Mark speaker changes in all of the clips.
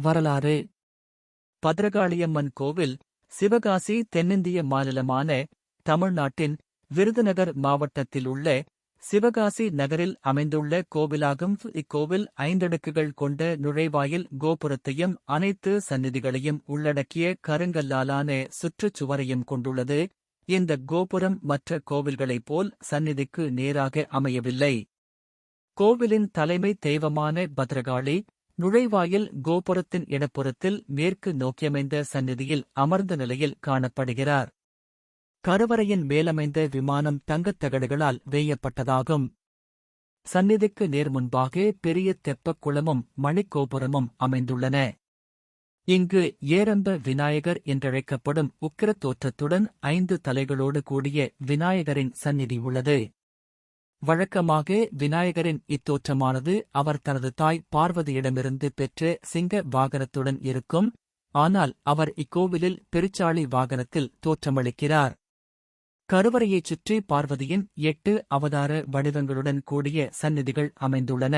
Speaker 1: வரலாறு. பத்ரகாளியம்மன் கோவில் சிவகாசி தென்னிந்திய மாநிலமான தமிழ்நாட்டின் விருதுநகர் மாவட்டத்தில் உள்ள சிவகாசி நகரில் அமைந்துள்ள கோவிலாகும். இக்கோவில் ஐந்தடுக்குகள் கொண்ட நுழைவாயில் கோபுரத்தையும் அனைத்து சந்நிதிகளையும் உள்ளடக்கிய கருங்கல்லாலான சுற்றுச்சுவரையும் கொண்டுள்ளது. இந்த கோபுரம் மற்ற கோவில்களைப் போல் சந்நிதிக்கு நேராக அமையவில்லை. கோவிலின் தலைமை தெய்வமான பத்ரகாளி நுழைவாயில் கோபுரத்தின் இடப்புறத்தில் மேற்கு நோக்கியமைந்த சந்நிதியில் அமர்ந்த நிலையில் காணப்படுகிறார். கருவறையின் மேலமைந்த விமானம் தங்கத் தகடுகளால் வேயப்பட்டதாகும். சந்நிதிக்கு நேர் முன்பாக பெரிய தெப்பக் குளமும் மணிக்கோபுரமும் அமைந்துள்ளன. இங்கு ஏரம்ப விநாயகர் என்றழைக்கப்படும் உக்கிர தோற்றத்துடன் ஐந்து தலைகளோடு கூடிய விநாயகரின் சந்நிதி உள்ளது. வழக்கமாக விநாயகரின் இத்தோற்றமானது அவர் தனது தாய் பார்வதியிடமிருந்து பெற்ற சிங்க வாகனத்துடன் இருக்கும் ஆனால் அவர் இக்கோவிலில் பெருச்சாளி வாகனத்தில் தோற்றமளிக்கிறார். கருவறையைச் சுற்றி பார்வதியின் எட்டு அவதார வடிவங்களுடன் கூடிய சந்நிதிகள் அமைந்துள்ளன.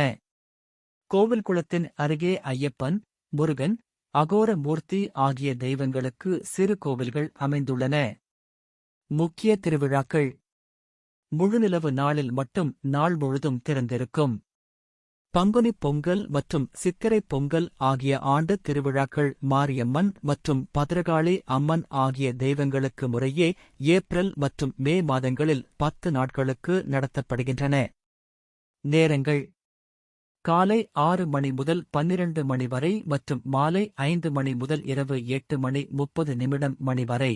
Speaker 1: கோவில் குளத்தின் அருகே ஐயப்பன் முருகன் அகோர மூர்த்தி ஆகிய தெய்வங்களுக்கு சிறு கோவில்கள் அமைந்துள்ளன. முக்கிய திருவிழாக்கள் முழுநிலவு நாளில் மட்டும் நாள் முழுதும் திறந்திருக்கும். பங்குனி பொங்கல் மற்றும் சித்திரை பொங்கல் ஆகிய ஆண்டு திருவிழாக்கள் மாரியம்மன் மற்றும் பத்ரகாளி அம்மன் ஆகிய தெய்வங்களுக்கு முறையே ஏப்ரல் மற்றும் மே மாதங்களில் பத்து நாட்களுக்கு நடத்தப்படுகின்றன. நேரங்கள். காலை ஆறு மணி முதல் பன்னிரண்டு மணி வரை மற்றும் மாலை ஐந்து மணி முதல் இரவு எட்டு மணி முப்பது நிமிடம் மணி வரை.